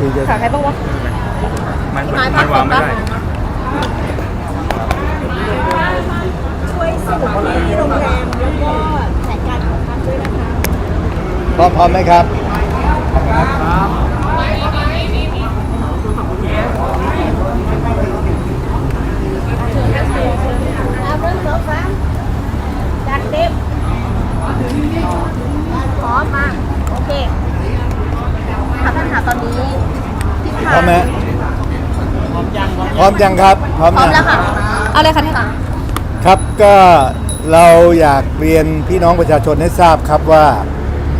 สดใช่ไหมเออขาใครบ้างวะมันมันวางไม่ได้ช่วยส่งที่โรงแรมแล้วก็แผนการของพักด้วยนะคะพร้อมพร้อมไหมครับเอาเรื่องรถฟ้าดักเด็บพร้อมมาโอเคค่ะท่านค่ะตอนนี้ทิศ พ ทาง ร้อมไหม พร้อมยังครับพร้อมพร้อมยังแล้วค่ะ เอาเลยค่ะท่านครับก็เราอยากเรียนพี่น้องประชาชนให้ทราบครับว่า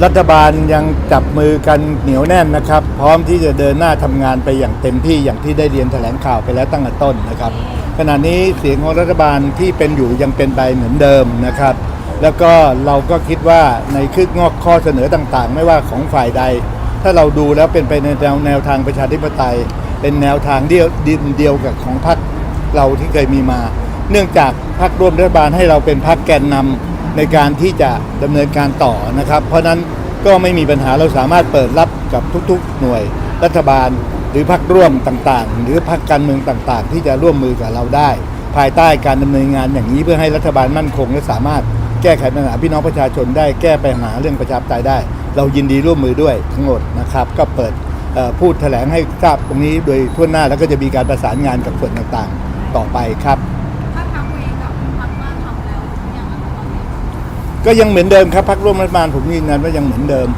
รัฐบาลยังจับมือกันเหนียวแน่นนะครับ พร้อมที่จะเดินหน้าทำงานไปอย่างเต็มที่อย่างที่ได้เรียนแถลงข่าวไปแล้วตั้งแต่ต้นนะครับขณะนี้เสียงของรัฐบาลที่เป็นอยู่ยังเป็นไปเหมือนเดิมนะครับ แล้วก็เราก็คิดว่าในคืองอกข้อเสนอต่างๆ ไม่ว่าของฝ่ายใด ถ้าเราดูแล้วเป็นไปในแนวแนวทางประชาธิปไตย เป็นแนวทางเดียวดินเดียวกับของพรรคเราที่เคยมีมา เนื่องจากพรรคร่วมรัฐบาลให้เราเป็นพรรคแกนนำในการที่จะดำเนินการต่อนะครับ เพราะนั้นก็ไม่มีปัญหาเราสามารถเปิดรับกับทุกๆ หน่วยรัฐบาล หรือพรรคร่วมต่างๆ หรือพรรคการเมืองต่างๆ ที่จะร่วมมือกับเราได้ ภายใต้การดำเนินงานอย่างนี้เพื่อให้รัฐบาลมั่นคง และสามารถแก้ไขปัญหาพี่น้องประชาชนได้แก้ปัญหาเรื่องประชาธิปไตยได้ เรายินดีร่วมมือด้วยทั้งหมดนะครับ ก็เปิด พูดแถลงให้ทราบตรงนี้โดยทั่วหน้าแล้วก็จะมีการประสานงานกับส่วนต่างๆ ต่อไปครับก็ยังเหมือนเดิมครับพักร่วมรัฐบาลผมยืนยันว่ายังเหมือนเดิม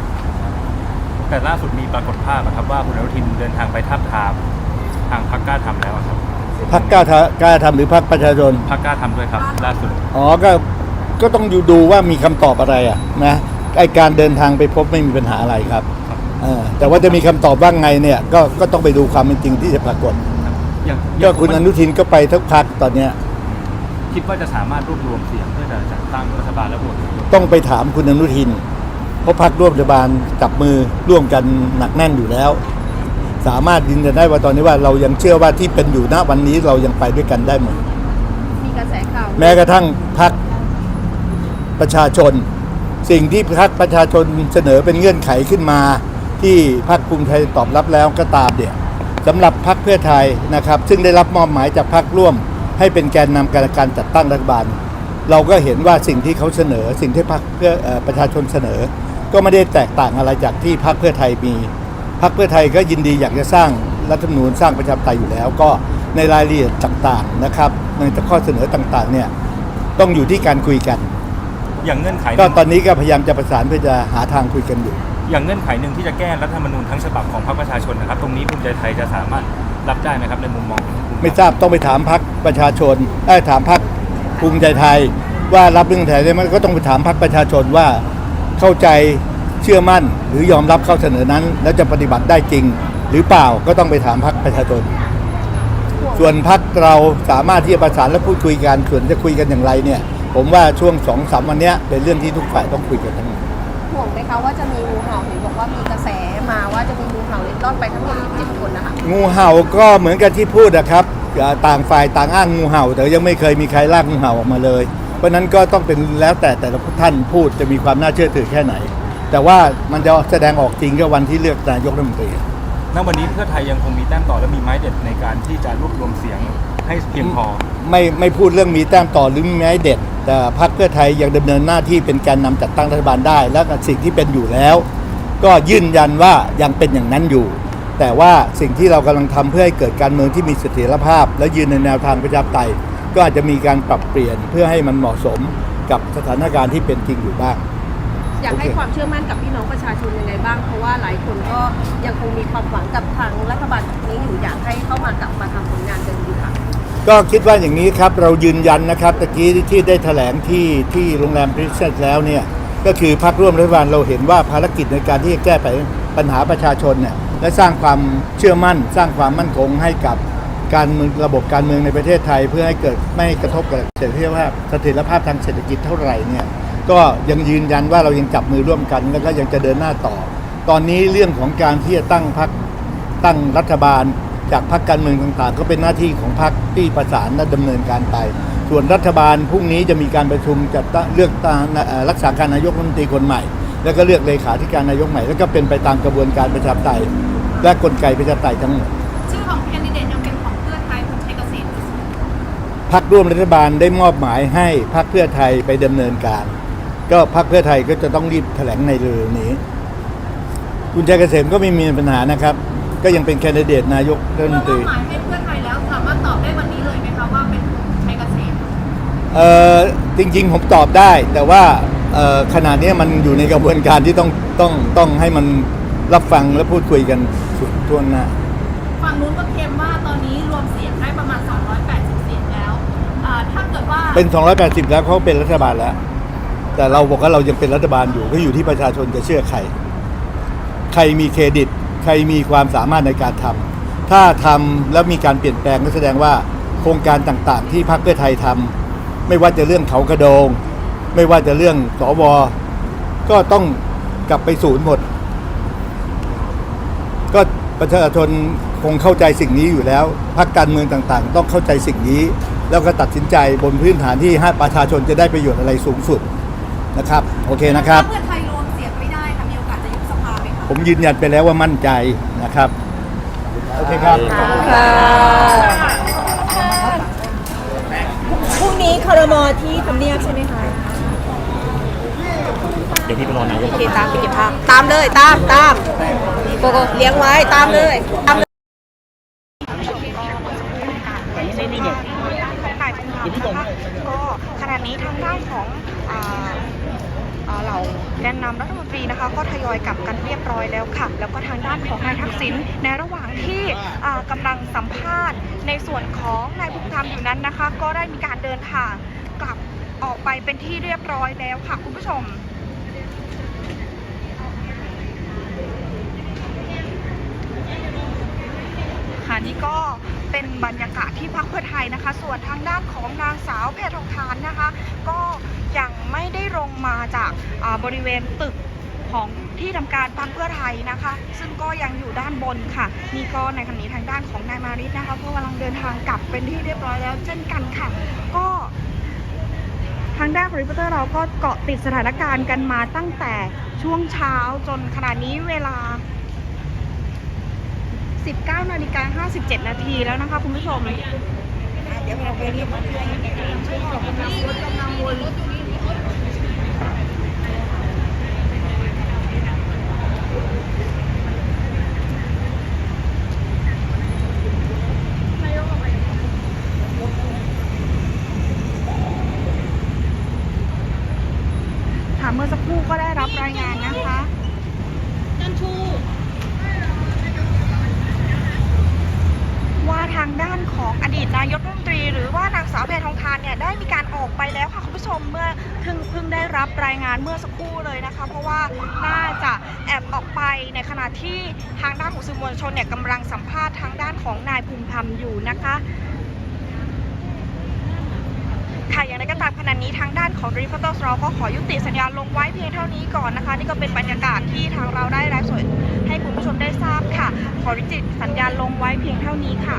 แต่ล่าสุดมีปรากฏภาพอะครับว่าคุณอนุทินเดินทางไปทับทามทางพักกล้าทำแล้วอะครับพักกล้าทำกล้าทำหรือพักประชาชนพักกล้าทำด้วยครับ ล่าสุดอ๋อก็ก็ต้องดูดูว่ามีคำตอบอะไรอะนะไอการเดินทางไปพบไม่มีปัญหาอะไรครับเออ แต่ว่าจะมีคำตอบว่าไงเนี่ยก็ก็ต้องไปดูความเป็นจริงที่จะปรากฏอย่างก็คุณอนุทินก็ไปทุกพักตอนเนี้ยคิดว่าจะสามารถรวบรวมเสียงเพื่อจะจัดตั้งรัฐบาลและโหวตนายกต้องไปถามคุณอนุทิน เพราะพักร่วมรัฐบาลจับมือร่วมกันหนักแน่นอยู่แล้ว สามารถยืนยันได้ว่าตอนนี้ว่าเรายังเชื่อว่าที่เป็นอยู่ณวันนี้เรายังไปด้วยกันได้หมดมีกระแสข่าวแม้กระทั่งพักประชาชน สิ่งที่พักประชาชนเสนอเป็นเงื่อนไขขึ้นมา ที่พักภูมิใจตอบรับแล้วก็ตามเนี่ยสำหรับพักเพื่อไทยนะครับ ซึ่งได้รับมอบหมายจากพักร่วม ให้เป็นแกนนำการการจัดตั้งรัฐบาล เราก็เห็นว่าสิ่งที่เขาเสนอ สิ่งที่พักเพื่อเอ่อประชาชนเสนอ ก็ไม่ได้แตกต่างอะไรจากที่พักเพื่อไทยมีพักเพื่อไทยก็ยินดีอยากจะสร้างรัฐธรรมนูญสร้างประชาธิปไตยอยู่แล้ว ก็ในรายละเอียดต่างๆนะครับในข้อเสนอต่างๆเนี่ยต้องอยู่ที่การคุยกัน อย่างเงื่อนไขหก็นึ่งตอนนี้ก็พยายามจะประสานเพื่อจะหาทางคุยกันอยู่ อย่างเงื่อนไขหนึ่งที่จะแก้รัฐธรรมนูญทั้งฉบับของพรรคประชาชนนะครับ ตรงนี้ภูมิใจไทยจะสามารถรับได้ไหมครับในมุมมองของคุณไม่ทราบต้องไปถามพักประชาชนเอ้ยถามพักภูมิใจไทย ว่ารับเรื่องไทยได้ไหมก็ต้องไปถามพักประชาชนว่าเข้าใจเชื่อมั่น หรือยอมรับข้อเสนอนั้น แล้วจะปฏิบัติได้จริง หรือเปล่าก็ต้องไปถามพักประชาชน ส่วนพักเราสามารถที่จะประสานและพูดคุยกันส่วนจะคุยกันอย่างไรเนี่ย ผมว่าช่วงสองสามวันเนี้ยเป็นเรื่องที่ทุกฝ่ายต้องคุยกันทั้งหมด ห่วงไหมคะว่าจะมีงูเห่าเห็นบอกว่ามีกระแสมาว่าจะมีงูเห่าเล็ดลอดไปทั้งหมด17คนนะคะงูเห่าก็เหมือนกับที่พูดนะครับอ่าต่างฝ่ายต่างอ้างงูเห่า แต่ยังไม่เคยมีใครลากงูเห่าออกมาเลย เพราะฉะนั้นก็ต้องเป็นแล้วแต่แต่ละท่านพูดจะมีความน่าเชื่อถือแค่ไหน แต่ว่ามันจะแสดงออกจริงก็วันที่เลือกนายกรัฐมนตรีณวันนี้เพื่อไทยยังคงมีแต้มต่อและมีไม้เด็ดในการที่จะรวบรวมเสียงให้เพียงพอไม่ไม่พูดเรื่องมีแต้มต่อหรือมีไม้เด็ด แต่พรรคเพื่อไทยยังดำเนินหน้าที่เป็นแกนนำจัดตั้งรัฐบาลได้ และก็สิ่งที่เป็นอยู่แล้ว ก็ยืนยันว่ายังเป็นอย่างนั้นอยู่ แต่ว่าสิ่งที่เรากำลังทำเพื่อให้เกิดการเมืองที่มีเสถียรภาพ และยืนในแนวทางประชาธิปไตยก็อาจจะมีการปรับเปลี่ยนเพื่อให้มันเหมาะสมกับสถานการณ์ที่เป็นจริงอยู่บ้าง อยากให้โอเคความเชื่อมั่นกับพี่น้องประชาชนยังไงบ้าง เพราะว่าหลายคนก็ยังคงมีความหวังกับทางรัฐบาลนี้อยู่อยากให้เข้ามากลับมาทำผลงานเดิมดีค่ะ ก็คิดว่าอย่างนี้ครับเรายืนยันนะครับตะกี้ที่ได้แถลงที่ที่โรงแรมพริเซนแล้วเนี่ยก็คือพรรคร่วมรัฐบาลเราเห็นว่าภารกิจในการที่จะแก้ไขปัญหาประชาชนเนี่ยและสร้างความเชื่อมั่น สร้างความมั่นคงให้กับการเมืองระบบการเมืองในประเทศไทย เพื่อให้เกิดไม่กระทบกับเสถียรภาพเสถียรภาพทางเศรษฐกิจเท่าไหร่เนี่ยก็ยังยืนยันว่าเรายังจับมือร่วมกันแล้วก็ยังจะเดินหน้าต่อ ตอนนี้เรื่องของการที่จะตั้งพรรคตั้งรัฐบาล จากพรรคการเมืองต่างๆ ก็เป็นหน้าที่ของพรรคที่ประสานและดำเนินการไป ส่วนรัฐบาลพรุ่งนี้จะมีการประชุมจัดเลือกตั้งรักษาการนายกรัฐมนตรีคนใหม่ แล้วก็เลือกเลขาธิการนายกใหม่ แล้วก็เป็นไปตามกระบวนการประชาธิปไตยและกลไกประชาธิปไตยทั้งหมดชื่อของแคนดิเดตยังเป็นของเพื่อไทยคุณชัยเกษมพักร่วมรัฐบาลได้มอบหมายให้พักเพื่อไทยไปดำเนินการ ก็พักเพื่อไทยก็จะต้องรีบแถลงในเร็วนี้ คุณชัยเกษมก็ไม่มีปัญหานะครับ ก็ยังเป็นแคนดิเดตนายกรัฐมนตรี หมายให้เพื่อไทยแล้วสามารถตอบได้วันนี้เลยไหมคะว่าเป็นคุณชัยเกษมเออจริงๆ ผมตอบได้ แต่ว่าเอ่อขนาดนี้มันอยู่ในกระบวนการที่ต้องต้องต้องให้มันรับฟังและพูดคุยกันสุดทั่วหน้า ฝั่งนู้นก็เคลมว่าตอนนี้รวมเสียงได้ประมาณ 280 เสียงแล้วอ่าถ้าเกิดว่าเป็น 280 แล้วเขาเป็นรัฐบาลแล้ว แต่เราบอกว่าเรายังเป็นรัฐบาลอยู่ก็อยู่ที่ประชาชนจะเชื่อใคร ใครมีเครดิต ใครมีความสามารถในการทำถ้าทำแล้วมีการเปลี่ยนแปลงก็แสดงว่าโครงการต่างๆ ที่พรรคเพื่อไทยทำไม่ว่าจะเรื่องเขากระโดง ไม่ว่าจะเรื่องสวก็ต้องกลับไปศูนย์หมด ก็ประชาชนคงเข้าใจสิ่งนี้อยู่แล้วพรรคการเมืองต่างๆ ต้องเข้าใจสิ่งนี้ แล้วก็ตัดสินใจบนพื้นฐานที่ให้ประชาชนจะได้ประโยชน์อะไรสูงสุดนะครับ โอเคนะครับ ผมยืนยันไปแล้วว่ามั่นใจนะครับ โอเคครับพรุ่งนี้คอรมอที่ทำเนียบใช่ไหมคะเดี๋ยวพี่ไปรอนายกโอเคตามไปเก็บภาพตามเลยตามตามโกโก้เลี้ยงไว้ตามเลยตามเลยของนายภูมิธรรมนะคะก็ขณะนี้ทางด้านของอ่าอ่า เหล่าแกนนำรัฐมนตรีนะคะ ก็ทยอยกลับกันเรียบร้อยแล้วค่ะ แล้วก็ทางด้านของนายทักษิณในระหว่างที่อ่ากำลังสัมภาษณ์ ในส่วนของนายภูมิธรรมอยู่นั้นนะคะ ก็ได้มีการเดินทางกลับออกไปเป็นที่เรียบร้อยแล้วค่ะคุณผู้ชมค่ะนี่ก็เป็นบรรยากาศที่พักเพื่อไทยนะคะ ส่วนทางด้านของนางสาวแพทองทานนะคะ ก็ ยังไม่ได้ลงมาจากบริเวณตึกของที่ทำการพักเพื่อไทยนะคะ ซึ่งก็ยังอยู่ด้านบนค่ะ นี่ก็ในขณะนี้ทางด้านของนายมาริสนะคะก็กำลังเดินทางกลับเป็นที่เรียบร้อยแล้ว เช่นกันค่ะ ก็ทางด้านของรีพอร์เตอร์เราก็เกาะติดสถานการณ์กันมาตั้งแต่ช่วงเช้าจนขณะนี้เวลา 19นาฬิกา57 นาทีแล้วนะคะคุณผู้ชมเดี๋ยวเราไปเรียกมาให้กำลังวนค่ะเมื่อสักครู่ก็ได้รับรายงานนะคะ ว่าทางด้านของอดีตนายกรัฐมนตรี หรือว่านางสาวแพทองทานเนี่ยได้มีการออกไปแล้วค่ะคุณผู้ชมเมื่อเพิ่งเพิ่งได้รับรายงานเมื่อสักครู่เลยนะคะ เพราะว่าน่าจะแอบออกไปในขณะที่ทางด้านของสื่อมวลชนเนี่ยกำลังสัมภาษณ์ทางด้านของนายภูมิธรรมอยู่นะคะค่ะอย่างไรก็ตามขณะนี้ทางด้านของรีพอร์เตอร์เราก็ขอยุติสัญญาณลงไว้เพียงเท่านี้ก่อนนะคะ นี่ก็เป็นบรรยากาศที่ทางเราได้ไลฟ์สดให้คุณผู้ชมได้ทราบค่ะ ขอยุติสัญญาณลงไว้เพียงเท่านี้ค่ะ